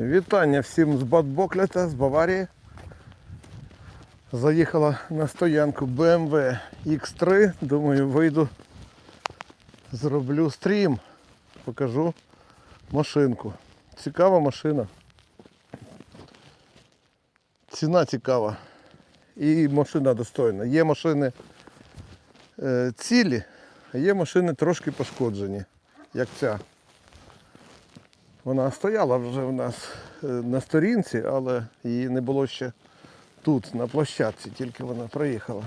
Вітання всім з Бадбоклята, з Баварії. Заїхала на стоянку BMW X3. Думаю, вийду, зроблю стрім. Покажу машинку. Цікава машина. Ціна цікава. І машина достойна. Є машини е, цілі, а є машини трошки пошкоджені, як ця. Вона стояла вже в нас е, на сторінці, але її не було ще тут, на площадці, тільки вона проїхала.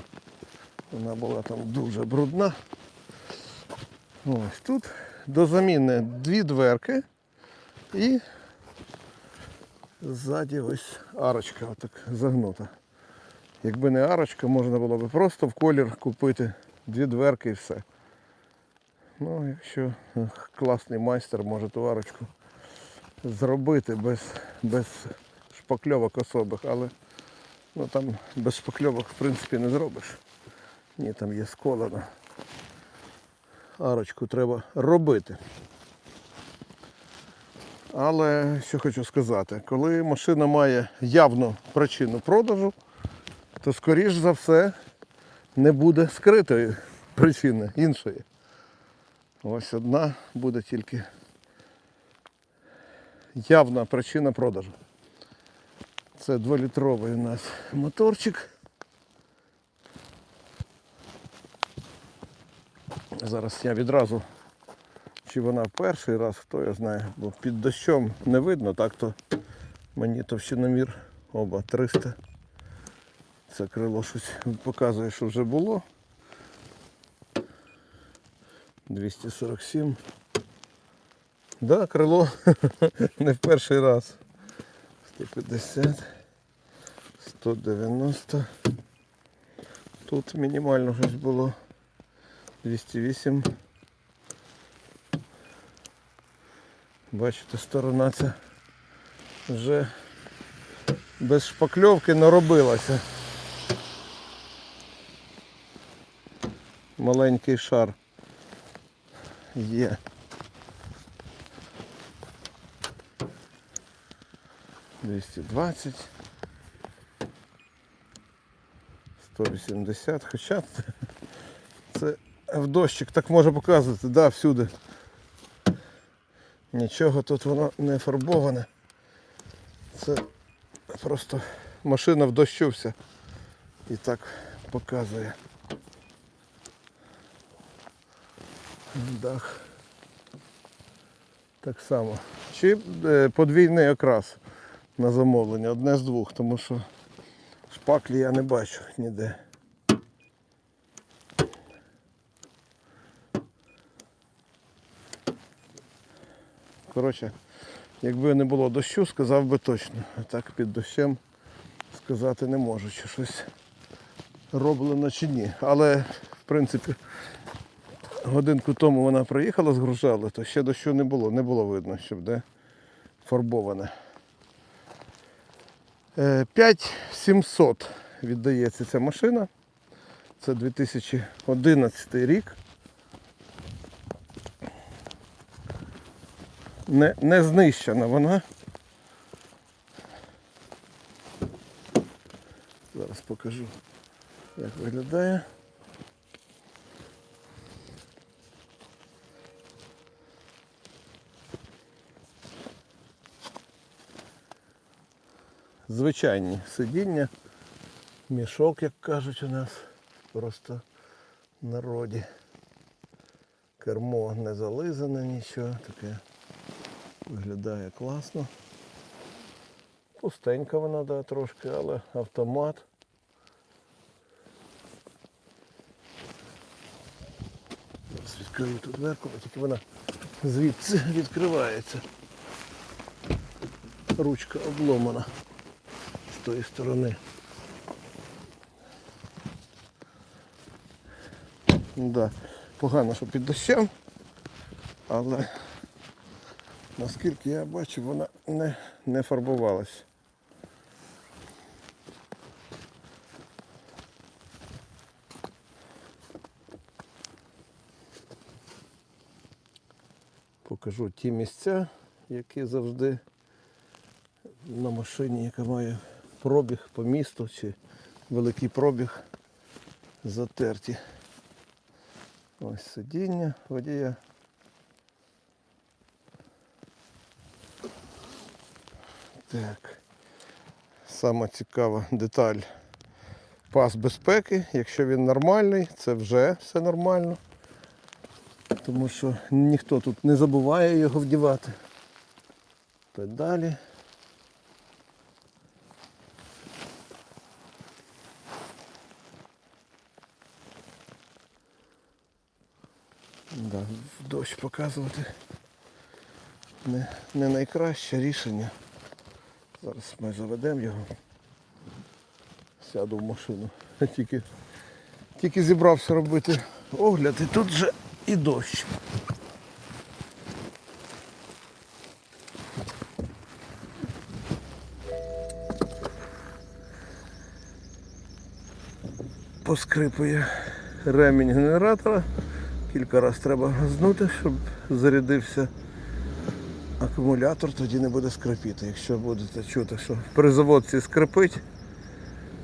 Вона була там дуже брудна. Ось тут до заміни дві дверки і ззаді ось арочка отак загнута. Якби не арочка, можна було б просто в колір купити дві дверки і все. Ну, якщо класний майстер може ту арочку зробити без, без шпакльовок особих, але ну, там без шпакльовок в принципі не зробиш. Ні, там є сколена. Арочку треба робити. Але що хочу сказати, коли машина має явну причину продажу, то скоріш за все не буде скритої причини іншої. Ось одна буде тільки явна причина продажу. Це 2-літровий у нас моторчик. Зараз я відразу, чи вона перший раз, хто я знає, бо під дощом не видно, так то мені товщиномір оба 300. Це крило щось показує, що вже було. 247. Да, крило не в перший раз. 150, 190. Тут мінімально щось було. 208. Бачите, сторона ця вже без шпакльовки наробилася. Маленький шар є. Двісті двадцять. Сто вісімдесят. Хоча це, це в дощик так може показувати, да, всюди. Нічого тут воно не фарбоване. Це просто машина в дощу вся. І так показує. Дах. Так само. Чи е, подвійний окрас на замовлення, одне з двох, тому що шпаклі я не бачу ніде. Коротше, якби не було дощу, сказав би точно. А так під дощем сказати не можу, чи щось роблено чи ні. Але в принципі годинку тому вона приїхала, згружала, то ще дощу не було, не було видно, щоб де фарбоване. Е, 5700 віддається ця машина. Це 2011 рік. Не, не знищена вона. Зараз покажу, як виглядає. Звичайні сидіння, мішок, як кажуть у нас, просто в народі. Кермо не зализане нічого, таке виглядає класно. Пустенька вона да, трошки, але автомат. Зараз відкрию ту дверку, тільки вона звідси відкривається. Ручка обломана тої сторони. Да, погано, що під дощем, але наскільки я бачу, вона не, не фарбувалась. Покажу ті місця, які завжди на машині, яка має пробіг по місту чи великий пробіг затерті. Ось сидіння водія. Так. Сама цікава деталь. Пас безпеки. Якщо він нормальний, це вже все нормально. Тому що ніхто тут не забуває його вдівати. Педалі. Да, в дощ показувати не, не найкраще рішення. Зараз ми заведемо його. Сяду в машину. Тільки, тільки зібрався робити огляд і тут же і дощ. Поскрипує ремінь генератора. Кілька разів треба газнути, щоб зарядився акумулятор, тоді не буде скрипіти. Якщо будете чути, що при заводці скрипить,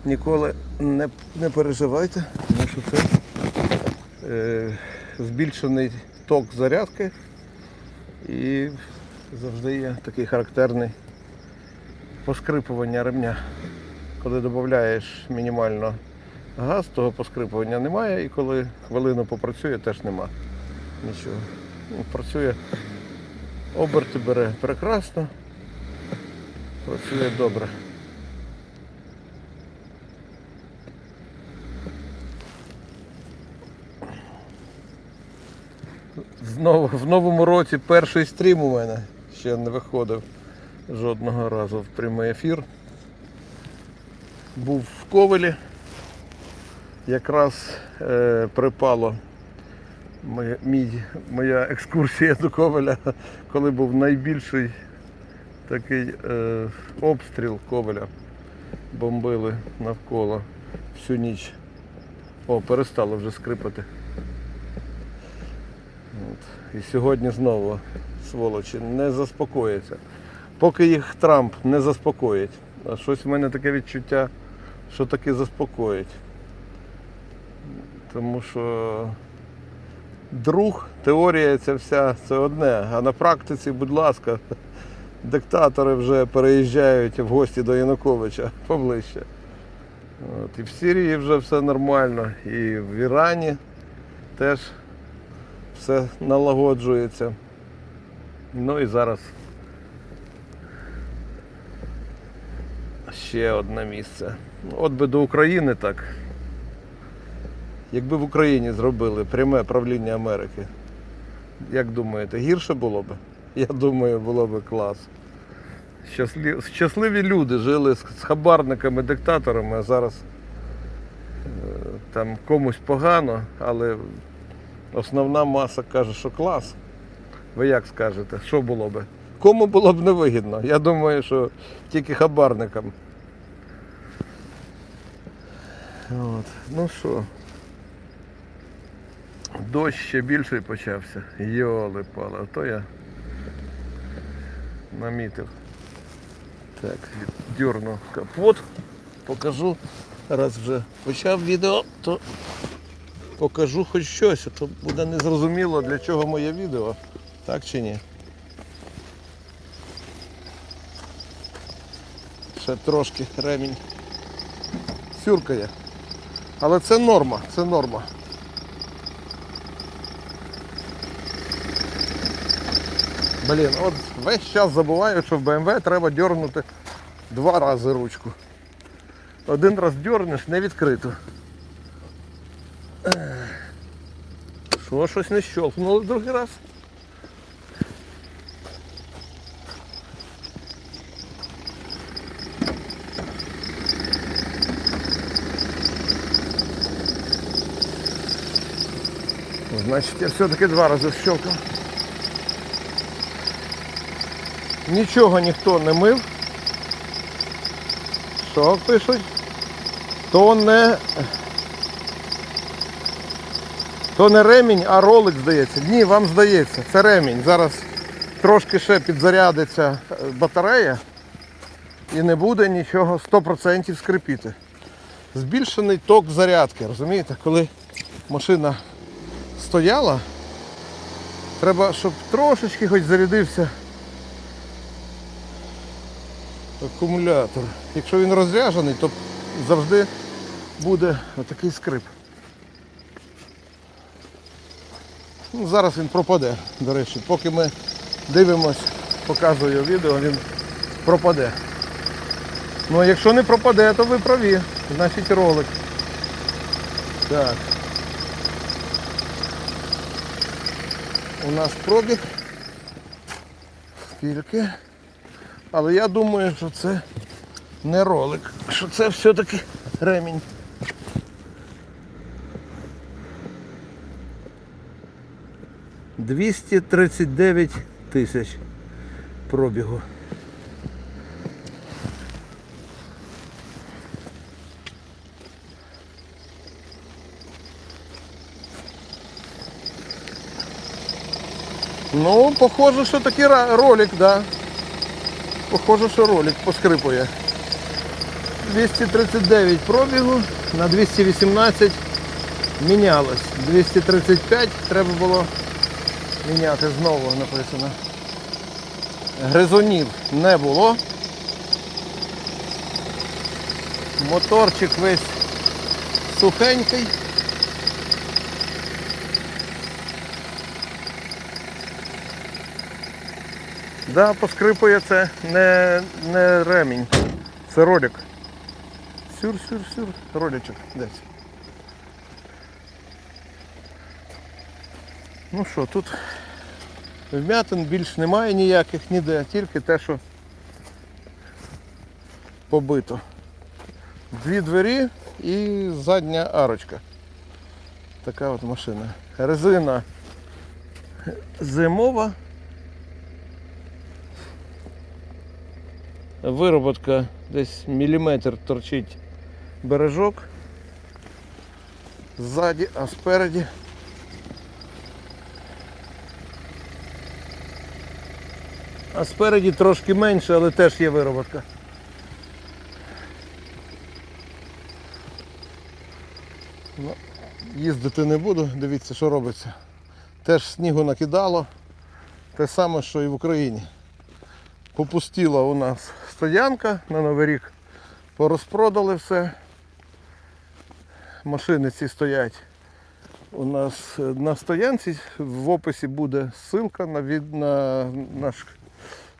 ніколи не, не переживайте, тому що це е, збільшений ток зарядки і завжди є такий характерний поскрипування ремня. Коли додаєш мінімально газ, того поскрипування немає, і коли хвилину попрацює, теж нема нічого. Ну, Працює, оберти бере прекрасно, працює добре. Знову в новому році перший стрім у мене ще не виходив жодного разу в прямий ефір. Був в Ковелі. Якраз е, припало моя, мій, моя екскурсія до Ковеля, коли був найбільший такий е, обстріл Ковеля. Бомбили навколо всю ніч. О, перестало вже скрипати. От. І сьогодні знову сволочі не заспокоїться. Поки їх Трамп не заспокоїть. А щось в мене таке відчуття, що таки заспокоїть. Тому що друг, теорія ця вся це одне, а на практиці, будь ласка, диктатори вже переїжджають в гості до Януковича поближче. От, і в Сирії вже все нормально, і в Ірані теж все налагоджується. Ну і зараз ще одне місце. От би до України так. Якби в Україні зробили пряме правління Америки, як думаєте, гірше було б? Я думаю, було б клас. Щаслі... Щасливі люди жили з з хабарниками, диктаторами, а зараз е, там комусь погано, але основна маса каже, що клас. Ви як скажете, що було б? Кому було б невигідно? Я думаю, що тільки хабарникам. От. Ну що, дощ ще більший почався. Йоли пали, а то я намітив. Так, дюрну капот, покажу. Раз вже почав відео, то покажу хоч щось, а то буде незрозуміло для чого моє відео. Так чи ні? Ще трошки ремінь сюркає. Але це норма, це норма. Блін, от весь час забуваю, що в BMW треба дьорнути два рази ручку. Один раз дьорнеш, не відкрито. Що, щось не щелкнуло другий раз? Значить, я все-таки два рази щелкав. Нічого ніхто не мив. Що пишуть? То не. То не ремінь, а ролик здається. Ні, вам здається, це ремінь. Зараз трошки ще підзарядиться е, батарея. і не буде нічого 100% скрипіти. Збільшений ток зарядки, розумієте? Коли машина стояла, треба, щоб трошечки хоч зарядився акумулятор. Якщо він розряджений, то завжди буде отакий скрип. Ну, зараз він пропаде, до речі. Поки ми дивимось, показую відео, він пропаде. Ну якщо не пропаде, то ви праві. Значить ролик. Так. У нас пробіг. Скільки? Але я думаю, що це не ролик, що це все-таки ремінь. Двісті тридцять дев'ять тисяч пробігу. Ну, похоже, що такий ра- ролик, да. Похоже, що ролик поскрипує. 239 пробігу, на 218 мінялось. 235 треба було міняти знову написано. Гризунів не було. Моторчик весь сухенький. Да, поскрипує це не, не ремінь, це ролик. Сюр-сюр-сюр, роличок десь. Ну що, тут вмятин більш немає ніяких ніде, тільки те, що побито. Дві двері і задня арочка. Така от машина. Резина зимова. Вироботка десь міліметр торчить бережок. Ззаді, а спереді. А спереді трошки менше, але теж є вироботка. Ну, їздити не буду, дивіться, що робиться. Теж снігу накидало. Те саме, що і в Україні. Попустіла у нас стоянка на Новий рік. Порозпродали все. Машини ці стоять. У нас е, на стоянці в описі буде ссылка на, від, на, наш,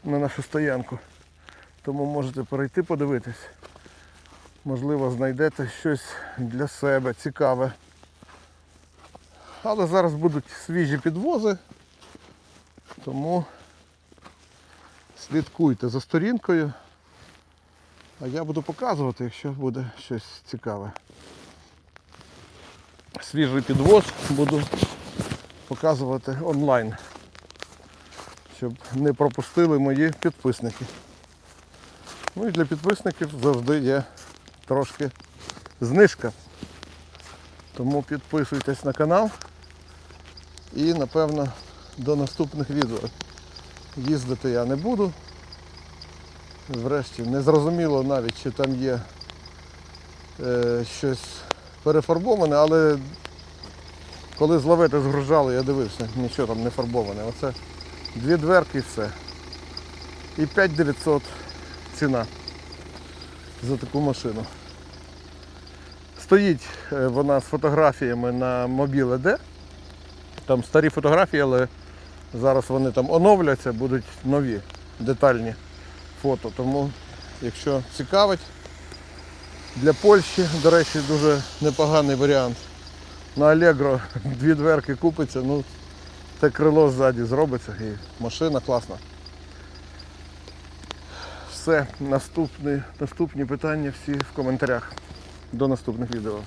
на нашу стоянку. Тому можете перейти подивитись. Можливо, знайдете щось для себе цікаве. Але зараз будуть свіжі підвози, тому слідкуйте за сторінкою. А я буду показувати, якщо буде щось цікаве. Свіжий підвоз буду показувати онлайн, щоб не пропустили мої підписники. Ну і для підписників завжди є трошки знижка. Тому підписуйтесь на канал і напевно до наступних відео. Їздити я не буду. Врешті не зрозуміло навіть, чи там є е, щось перефарбоване, але коли з лавети згружали, я дивився, нічого там не фарбоване. Оце дві дверки і все. І 5900 ціна за таку машину. Стоїть е, вона з фотографіями на мобіле Д. Там старі фотографії, але зараз вони там оновляться, будуть нові детальні фото. Тому, якщо цікавить, для Польщі, до речі, дуже непоганий варіант. На Allegro дві дверки купиться, ну те крило ззаді зробиться і машина класна. Все, наступні, наступні питання всі в коментарях. До наступних відео.